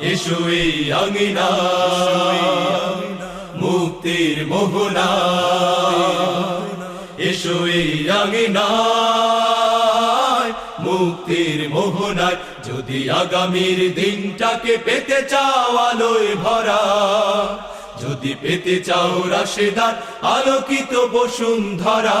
এই আঙিনা, মুক্তির মোহনা এই আঙিনা, মুক্তির মোহনায় যদি আগামীর দিনটাকে পেতে চাও আলোয় ভরা, যদি পেতে চাও রাশেদার আলোকিত বসুন্ধরা